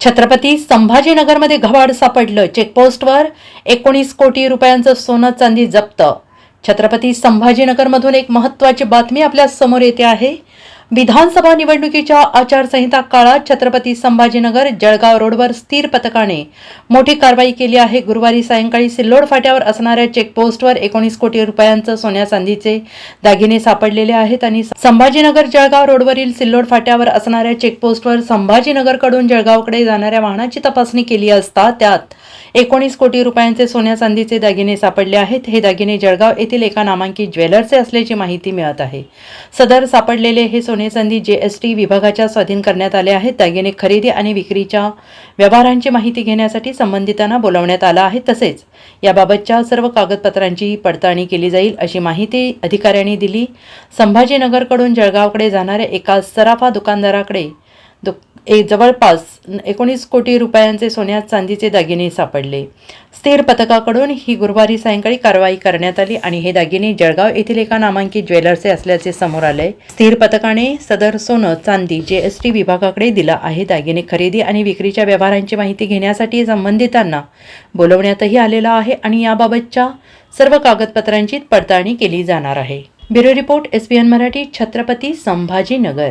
छत्रपती संभाजीनगरमध्ये घवाड सापडलं. चेकपोस्टवर एकोणीस कोटी रुपयांचं सोनं चांदी जप्त. छत्रपती संभाजीनगरमधून एक महत्त्वाची बातमी आपल्यासमोर येते आहे. विधानसभा निवडणुकीच्या आचारसंहिता काळात छत्रपती संभाजीनगर जळगाव रोडवर स्थिर पथकाने मोठी कारवाई केली आहे. गुरुवारी सायंकाळी सिल्लोड फाट्यावर असणाऱ्या चेकपोस्टवर एकोणीस कोटी रुपयांचं सोन्या चांदीचे दागिने सापडलेले आहेत आणि संभाजीनगर जळगाव रोडवरील सिल्लोड फाट्यावर असणाऱ्या चेकपोस्टवर संभाजीनगरकडून जळगावकडे जाणाऱ्या वाहनाची तपासणी केली असता त्यात एकोणीस कोटी रुपयांचे सोन्या चांदीचे दागिने सापडले आहेत. हे दागिने जळगाव येथील एका नामांकित ज्वेलरचे असल्याची माहिती मिळत आहे. सदर सापडलेले हे सोने चांदी जीएसटी विभागाच्या स्वाधीन करण्यात आले आहेत. दागिने खरेदी आणि विक्रीच्या व्यवहारांची माहिती घेण्यासाठी संबंधितांना बोलावण्यात आलं आहे. तसेच याबाबतच्या सर्व कागदपत्रांची पडताळणी केली जाईल अशी माहिती अधिकाऱ्यांनी दिली. संभाजीनगरकडून जळगावकडे जाणाऱ्या एका सराफा दुकानदाराकडे दु ए जवळपास एकोणीस कोटी रुपयांचे सोन्या चांदीचे दागिने सापडले. स्थिर पथकाकडून ही गुरुवारी सायंकाळी कारवाई करण्यात आली आणि हे दागिने जळगाव येथील एका नामांकित ज्वेलर्सचे असल्याचे समोर आले. स्थिर पथकाने सदर सोनं चांदी जीएसटी विभागाकडे दिला आहे. दागिने खरेदी आणि विक्रीच्या व्यवहारांची माहिती घेण्यासाठी संबंधितांना बोलवण्यातही आलेलं आहे आणि याबाबतच्या सर्व कागदपत्रांची पडताळणी केली जाणार आहे. Bureau report SBN Marathi Chhatrapati Sambhajinagar.